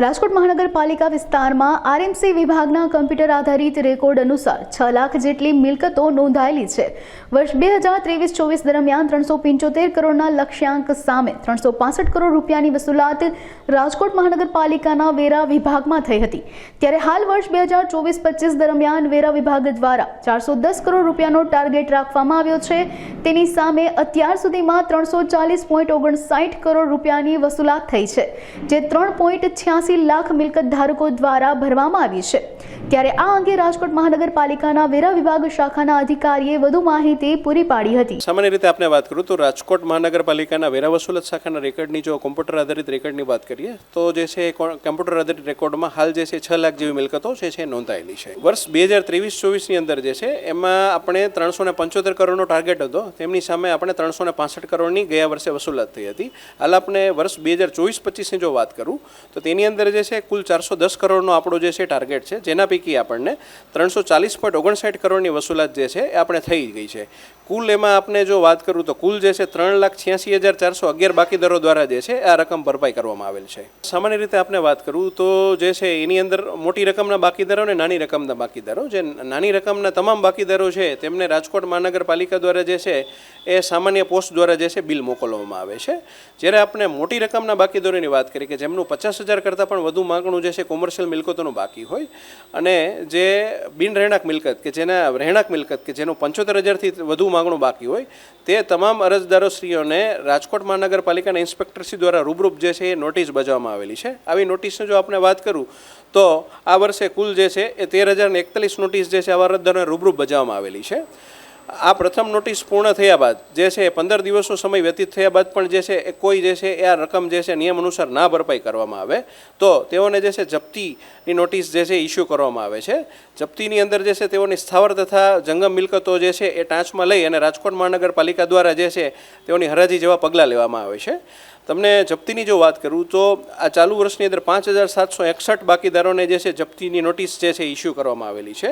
રાજકોટ મહાનગરપાલિકા વિસ્તારમાં આરએમસી વિભાગના કમ્પ્યુટર આધારિત રેકોર્ડ અનુસાર છ લાખ જેટલી મિલકતો નોંધાયેલી છે. વર્ષ બે હજાર ત્રેવીસ ચોવીસ દરમિયાન ત્રણસો પંચોતેર કરોડના લક્ષ્યાંક સામે ત્રણસો પાસઠ કરોડ રૂપિયાની વસૂલાત રાજકોટ મહાનગરપાલિકાના વેરા વિભાગમાં થઈ હતી. ત્યારે હાલ વર્ષ બે હજાર ચોવીસ પચીસ દરમિયાન વેરા વિભાગ દ્વારા ચારસો દસ કરોડ રૂપિયાનો ટાર્ગેટ રાખવામાં આવ્યો છે. તેની સામે અત્યાર સુધીમાં ત્રણસો ચાલીસ પોઈન્ટ ઓગણસાઠ કરોડ રૂપિયાની વસૂલાત થઈ છે, જે ત્રણ પોઈન્ટ છ્યાસી લાખ મિલકત ધારકો દ્વારા ભરવામાં આવી છે. ત્યારે આ અંગે રાજકોટ મહાનગરપાલિકાના વેરા વિભાગ શાખાના અધિકારીએ વધુ માહિતી પૂરી પાડી હતી. સામાન્ય રીતે આપણે વાત કરું તો રાજકોટ મહાનગરપાલિકાના વેરા વસૂલત શાખાના રેકર્ડની જો કોમ્પ્યુટર આધારિત રેકર્ડની વાત કરીએ, તો જે છે કોમ્પ્યુટર આધારિત રેકોર્ડમાં હાલ જે છે છ લાખ જેવી મિલકતો છે છે નોંધાયેલી છે. વર્ષ બે હજાર ત્રેવીસ ચોવીસની અંદર જે છે, એમાં આપણે ત્રણસો ને પંચોતેર કરોડનો ટાર્ગેટ હતો. તેમની સામે આપણે ત્રણસો ને પાસઠ કરોડની ગયા વર્ષે વસૂલાત થઈ હતી. હાલ આપણે વર્ષ બે હજાર ચોવીસ પચીસની જો વાત કરું, તો તેની જે છે, કુલ ચારસો દસ કરોડનો આપણો જે છે ટાર્ગેટ છે, જેના પૈકી આપણને ત્રણસો ચાલીસ પોઈન્ટ ઓગણસાઠ કરોડની વસૂલાત જે છે એ આપણે થઈ ગઈ છે. કુલ એમાં આપણે જો વાત કરું તો કુલ જે છે ત્રણ લાખ છ્યાસી હજાર ચારસો અગિયાર બાકીદારો દ્વારા જે છે, આ રકમ ભરપાઈ કરવામાં આવેલ છે. સામાન્ય રીતે આપણે વાત કરું તો જે છે એની અંદર મોટી રકમના બાકીદારો અને નાની રકમના બાકીદારો જે નાની રકમના તમામ બાકીદારો છે, તેમને રાજકોટ મહાનગરપાલિકા દ્વારા જે છે એ સામાન્ય પોસ્ટ દ્વારા જે છે બિલ મોકલવામાં આવે છે. જ્યારે આપણે મોટી રકમના બાકીદારોની વાત કરીએ કે જેમનું પચાસ હજાર કરતાં પણ વધુ માંગણું જે છે કોમર્શિયલ મિલકતોનું બાકી હોય. અને જે બિન રહેણાંક મિલકત કે જેના રહેણાંક મિલકત કે જેનું પંચોતેર હજારથી વધુ માંગણું બાકી હોય, તે તમામ અરજદારોશ્રીઓને રાજકોટ મહાનગરપાલિકાના ઇન્સ્પેક્ટરશ્રી દ્વારા રૂબરૂપ જે છે એ નોટિસ બજાવવામાં આવેલી છે. આવી નોટિસની જો આપણે વાત કરું, તો આ વર્ષે કુલ જે છે એ તેર હજાર એકતાલીસ નોટિસ જે છે આવા અરજદારોને રૂબરૂપ બજાવવામાં આવેલી છે. આ પ્રથમ નોટિસ પૂર્ણ થયા બાદ જે છે પંદર દિવસનો સમય વ્યતીત થયા બાદ પણ જે છે એ કોઈ જે છે એ આ રકમ જે છે નિયમ અનુસાર ના ભરપાઈ કરવામાં આવે. તો તેઓને જે છે જપ્તીની નોટિસ જે છે ઇસ્યુ કરવામાં આવે છે. જપ્તીની અંદર જે છે તેઓની સ્થાવર તથા જંગમ મિલકતો જે છે એ ટાંચમાં લઈ અને રાજકોટ મહાનગરપાલિકા દ્વારા જે છે તેઓની હરાજી જેવા પગલાં લેવામાં આવે છે. તમને જપ્તીની જો વાત કરું, તો આ ચાલુ વર્ષની અંદર પાંચ હજાર સાતસો એકસઠ બાકીદારોને જે છે જપ્તીની નોટિસ જે છે ઇસ્યુ કરવામાં આવેલી છે.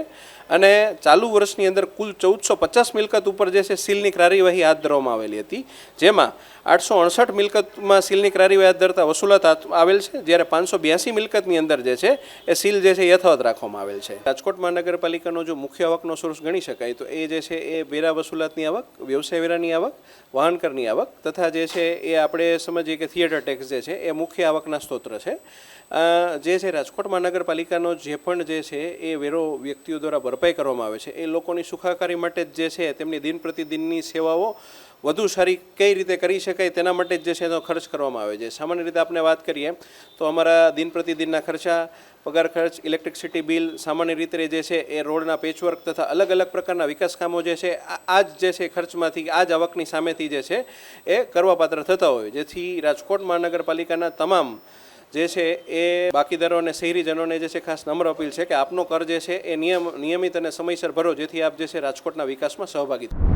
અને ચાલુ વર્ષની અંદર કુલ ચૌદસો પચાસ મિલકત ઉપર જે છે સીલની કાર્યવાહી હાથ ધરવામાં આવેલી હતી. જેમાં આઠસો અડસઠ મિલકતમાં સીલની કરારી વ્યાજ ધરતા વસૂલાત આવેલ છે, જ્યારે પાંચસો બ્યાસી મિલકતની અંદર જે છે, એ સીલ જે છે યથાવત રાખવામાં આવેલ છે. રાજકોટ મહાનગરપાલિકાનો જો મુખ્ય આવકનો સોર્સ ગણી શકાય, તો એ જે છે એ વેરા વસૂલાતની આવક, વ્યવસાય વેરાની આવક, વાહન કરની આવક, તથા જે છે એ આપણે સમજીએ કે થિયેટર ટેક્સ જે છે, એ મુખ્ય આવકના સ્ત્રોત્ર છે. જે છે રાજકોટ મહાનગરપાલિકાનો જે પણ જે છે એ વેરો વ્યક્તિઓ દ્વારા ભરપાઈ કરવામાં આવે છે, એ લોકોની સુખાકારી માટે જે છે, તેમની દિન પ્રતિદિનની સેવાઓ વધુ સારી કઈ રીતે કરી શકાય તેના માટે જ જે છે એનો ખર્ચ કરવામાં આવે છે. સામાન્ય રીતે આપણે વાત કરીએ તો અમારા દિન પ્રતિદિનના ખર્ચા, પગાર ખર્ચ, ઇલેક્ટ્રિસિટી બિલ, સામાન્ય રીતે જે છે એ રોડના પેચવર્ક તથા અલગ અલગ પ્રકારના વિકાસ કામો જે છે, આ જ જે છે ખર્ચમાંથી આ જ આવકની સામેથી જે છે એ કરવાપાત્ર થતા હોય. જેથી રાજકોટ મહાનગરપાલિકાના તમામ જે છે એ બાકીદારો અને શહેરીજનોને જે છે ખાસ નમ્ર અપીલ છે કે આપનો કર જે છે એ નિયમ, નિયમિત અને સમયસર ભરો, જેથી આપ જે છે રાજકોટના વિકાસમાં સહભાગી થાઓ